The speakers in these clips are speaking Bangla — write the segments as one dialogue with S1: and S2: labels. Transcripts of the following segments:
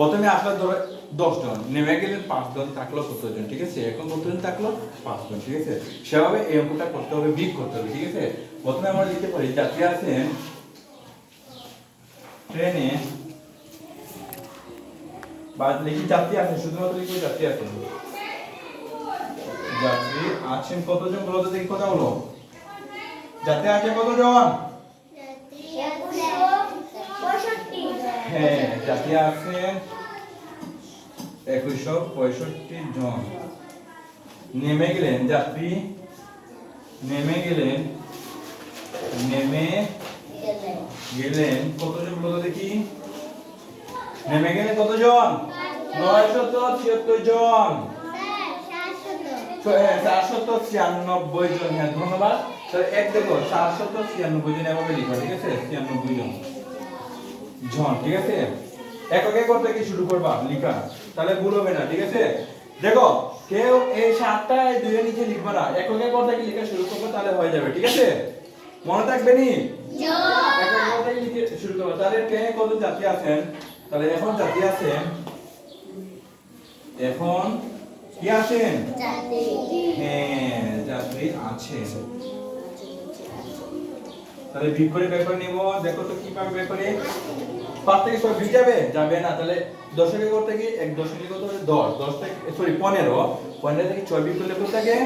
S1: প্রথমে আসলে ধরো দশজন, নেমে গেলেন পাঁচজন, থাকল কতজন ঠিক আছে? এখন কতজন থাকল? পাঁচ জন ঠিক আছে? সেভাবে এই অঙ্কটা করতে হবে বিগ করতে হবে, ঠিক আছে? প্রথমে আমরা লিখতে পারি, যাত্রী আছেন ট্রেনে, বা লিখি যাত্রী আছেন, শুধুমাত্র লিখি যাত্রী আছেন। যাত্রী আছেন কতজন বলো তো দেখি কথা বলো। যাত্রী আছে কতজন? হ্যাঁ যাত্রী আছেন একুশশো পঁয়ষট্টি জন। নেমে গেলেন যাত্রী নেমে গেলেন নেমে গেলেন কতজন বলো দেখি? নেমে গেলেন কতজন? নয়শত ছিয়াত্তর জন। চারশত ছিয়ানব্বই জন। হ্যাঁ ধন্যবাদ। এক দেখো, চারশত ছিয়ানব্বই জন এভাবে লিখো, ঠিক আছে? ছিয়ানব্বই জন। জন ঠিক আছে? একক এক করতে কি শুরু করবা লিখা। তাহলে ভুল হবে না ঠিক আছে? দেখো কেউ এই সাতটা এই দুইয়ের নিচে লিখবা না। একক এক করতে কি লেখা শুরু করবে তাহলে হয়ে যাবে ঠিক আছে? মনে থাকবে নি? একক এক করতে কি লিখে শুরু করবে। তাহলে ট্রেনে কত যাত্রী আছেন? তাহলে এখন যাত্রী আছেন? এখন কি আছেন? হ্যাঁ যাত্রী আছেন। তাহলে করে বের নিব। দেখো তো কীভাবে বের করে? পাঁচ থেকে ছয় বিগ যাবে? যাবে না তাহলে দশকে করতে কি এক দশকে কত হবে দশ দশ থেকে সরি পনেরো। পনেরো থেকে ছয় বিগ করলে কত থাকে?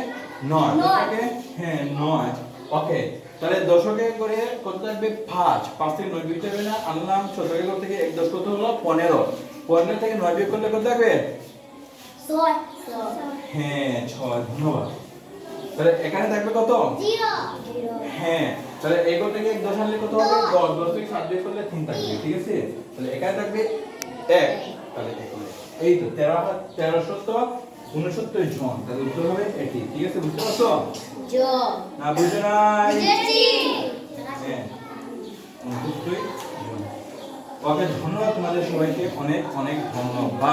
S1: নয়। থাকে? হ্যাঁ নয়। ওকে তাহলে দশকে করে কত থাকবে? পাঁচ। পাঁচ থেকে নয় বিগ যাবে না আনলাম শতকে করতে গিয়ে এক দশ কত হলো পনেরো। পনেরো থেকে নয় বিগ করলে কত থাকবে? হ্যাঁ ছয় ধন্যবাদ। তাহলে এখানে থাকবে কত? হ্যাঁ তাহলে এই করতে গিয়ে দশ আনলে কত হবে? দশ দশ থেকে সাত বিয়োগ করলে তিন থাকবে ঠিক আছে? তাহলে এখানে থাকবে এক। তাহলে এই তো তেরো হাজার তেরোশত উনসত্তর জন। তাহলে উত্তর হবে এটি ঠিক আছে? বুঝতে পারছ? না বুঝছ নাই? হ্যাঁ ওকে ধন্যবাদ তোমাদের সবাইকে। অনেক অনেক ধন্যবাদ।